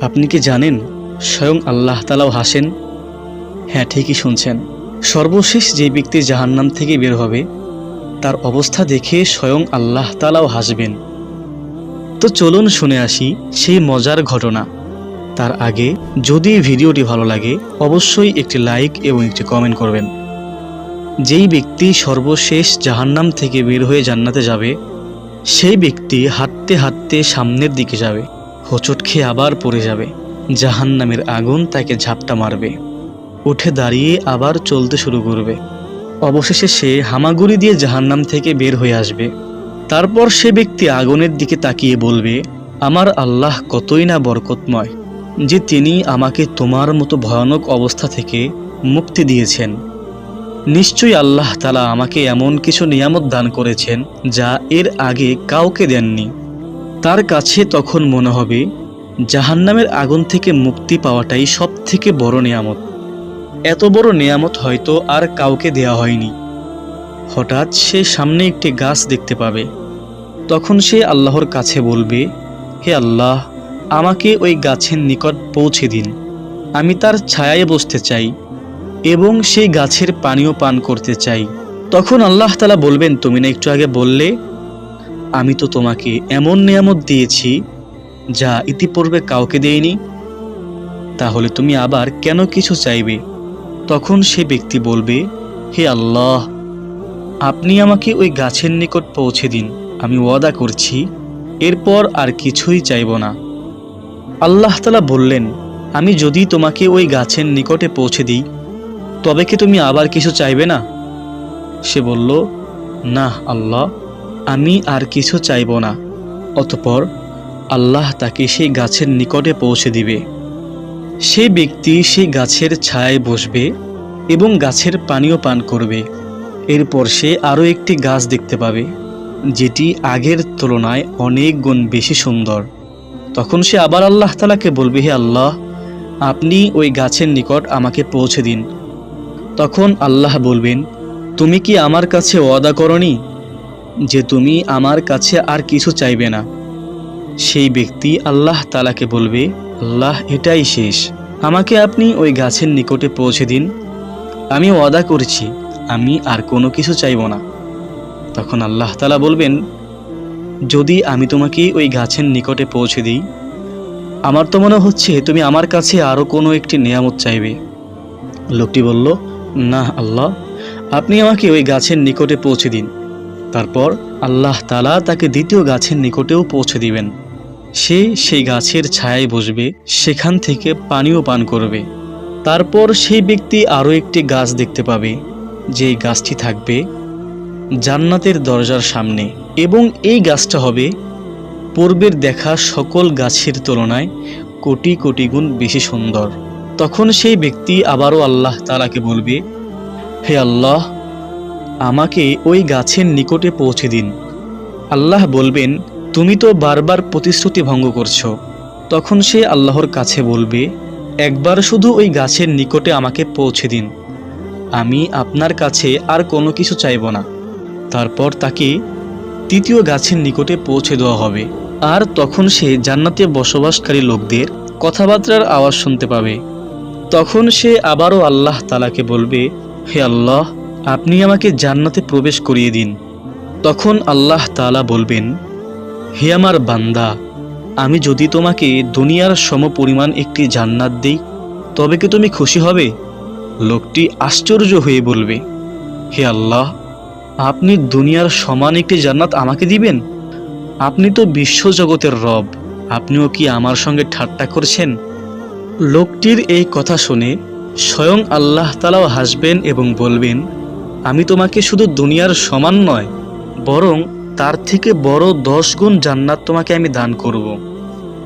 আপনি কি জানেন, স্বয়ং আল্লাহ তালাও হাসেন? হ্যাঁ ঠিকই শুনছেন। সর্বশেষ যে ব্যক্তি জাহান্নাম থেকে বের হবে, তার অবস্থা দেখে স্বয়ং আল্লাহ তালাও হাসবেন। তো চলুন শুনে আসি সেই মজার ঘটনা। তার আগে, যদি ভিডিওটি ভালো লাগে, অবশ্যই একটি লাইক এবং একটি কমেন্ট করবেন। যেই ব্যক্তি সর্বশেষ জাহান্নাম থেকে বের হয়ে জান্নাতে যাবে, সেই ব্যক্তি হাঁটতে হাঁটতে সামনের দিকে যাবে। হোঁচট খেয়ে আবার পড়ে যাবে। জাহান্নামের আগুন তাকে ঝাপটা মারবে। উঠে দাঁড়িয়ে আবার চলতে শুরু করবে। অবশেষে সে হামাগুড়ি দিয়ে জাহান্নাম থেকে বের হয়ে আসবে। তারপর সে ব্যক্তি আগুনের দিকে তাকিয়ে বলবে, আমার আল্লাহ কতই না বরকতময়, যে তিনি আমাকে তোমার মতো ভয়ানক অবস্থা থেকে মুক্তি দিয়েছেন। নিশ্চয়ই আল্লাহ তালা আমাকে এমন কিছু নিয়ামত দান করেছেন যা এর আগে কাউকে দেননি। তার কাছে তখন মনে হবে, জাহান্নামের আগুন থেকে মুক্তি পাওয়াটাই সব থেকে বড় নিয়ামত। এত বড় নিয়ামত হয়তো আর কাউকে দেয়া হয়নি। হঠাৎ সে সামনে একটি গাছ দেখতে পাবে। তখন সে আল্লাহর কাছে বলবে, হে আল্লাহ, আমাকে ওই গাছের নিকট পৌঁছে দিন। আমি তার ছায়ায় বসতে চাই এবং সেই গাছের পানীয় পান করতে চাই। তখন আল্লাহ তালা বলবেন, তুমি না একটু আগে বললে আমি তো তোমাকে এমন নিয়ামত দিয়েছি যা ইতিপূর্বে কাউকে দেয়নি তাহলে তুমি আবার কেন কিছু চাইবে? তখন সে ব্যক্তি বলবে, হে আল্লাহ, আপনি আমাকে ওই গাছের নিকট পৌঁছে দিন, আমি ওয়াদা করছি, এরপর আর কিছুই চাইব না। আল্লাহ তালা বললেন, আমি যদি তোমাকে ওই গাছের নিকটে পৌঁছে দিই, তবে কি তুমি আবার কিছু চাইবে না? সে বলল, না আল্লাহ আমি আর কিছু চাইব না। অতপর আল্লাহ তাকে সেই গাছের নিকটে পৌঁছে দিবে। সে ব্যক্তি সেই গাছের ছায়ায় বসবে এবং গাছের পানীয় পান করবে। এরপর সে আরও একটি গাছ দেখতে পাবে, যেটি আগের তুলনায় অনেক গুণ বেশি সুন্দর। তখন সে আবার আল্লাহ তালাকে বলবে, হে আল্লাহ, আপনি ওই গাছের নিকট আমাকে পৌঁছে দিন। তখন আল্লাহ বলবেন, তুমি কি আমার কাছে ওয়াদা করনি? যে তুমি আমার কাছে আর কিছু চাইবে না। সেই ব্যক্তি আল্লাহ তালাকে বলবে, আল্লাহ, এটাই শেষ। আমাকে আপনি ওই গাছের নিকটে পৌঁছে দিন। আমি ওয়াদা করছি, আমি আর কোনো কিছু চাইব না। তখন আল্লাহ তালা বলবেন, যদি আমি তোমাকে ওই গাছের নিকটে পৌঁছে দিই, আমার তো মনে হচ্ছে তুমি আমার কাছে আরও কোনো একটি নিয়ামত চাইবে। লোকটি বলল, না আল্লাহ, আপনি আমাকে ওই গাছের নিকটে পৌঁছে দিন। তারপর আল্লাহ তালা তাকে দ্বিতীয় গাছের নিকটেও পৌঁছে দিবেন। সে সেই গাছের ছায়ায় বসবে, সেখান থেকে পানিও পান করবে। তারপর সেই ব্যক্তি আরও একটি গাছ দেখতে পাবে যে গাছটি থাকবে জান্নাতের দরজার সামনে। এবং এই গাছটা হবে পূর্বের দেখা সকল গাছের তুলনায় কোটি কোটি গুণ বেশি সুন্দর। তখন সেই ব্যক্তি আবারও আল্লাহ তালাকে বলবে, হে আল্লাহ আমাকে ওই গাছের নিকটে পৌঁছে দিন। আল্লাহ বলবেন, তুমি তো বারবার প্রতিশ্রুতি ভঙ্গ করছ। তখন সে আল্লাহর কাছে বলবে, একবার শুধু ওই গাছের নিকটে আমাকে পৌঁছে দিন। আমি আপনার কাছে আর কোনো কিছু চাইব না। তারপর তাকে তৃতীয় গাছের নিকটে পৌঁছে দেওয়া হবে। আর তখন সে জান্নাতে বসবাসকারী লোকদের কথাবার্তার আওয়াজ শুনতে পাবে। তখন সে আবারও আল্লাহ তালাকে বলবে, হে আল্লাহ আপনি আমাকে জান্নাতে প্রবেশ করিয়ে দিন। তখন আল্লাহ তালা বলবেন, হে আমার বান্দা, আমি যদি তোমাকে দুনিয়ার সমপরিমাণ একটি জান্নাত দিই, তবে কি তুমি খুশি হবে? লোকটি আশ্চর্য হয়ে বলবে, হে আল্লাহ, আপনি দুনিয়ার সমান একটি জান্নাত আমাকে দিবেন? আপনি তো বিশ্বজগতের রব, আপনিও কি আমার সঙ্গে ঠাট্টা করছেন? লোকটির এই কথা শুনে স্বয়ং আল্লাহ তালাও হাসবেন এবং বলবেন আমি তোমাকে শুধু দুনিয়ার সমান নয়, বরং তার থেকে বড় দশ গুণ জান্নাত তোমাকে আমি দান করব।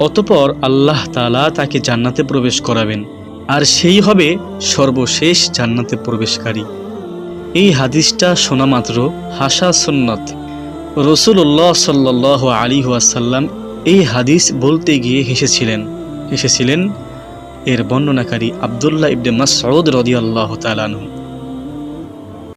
অতপর আল্লাহ তালা তাকে জান্নাতে প্রবেশ করাবেন, আর সেই হবে সর্বশেষ জান্নাতে প্রবেশকারী। এই হাদিসটা শোনা মাত্র হাসা সুন্নত। রসুল্লাহ সাল্লাহ আলী ওয়াসাল্লাম এই হাদিস বলতে গিয়ে হেসেছিলেন। হেসেছিলেন, এর বর্ণনাকারী আবদুল্লাহ ইবনে মাসউদ রদিয়াল্লাহ তালানহু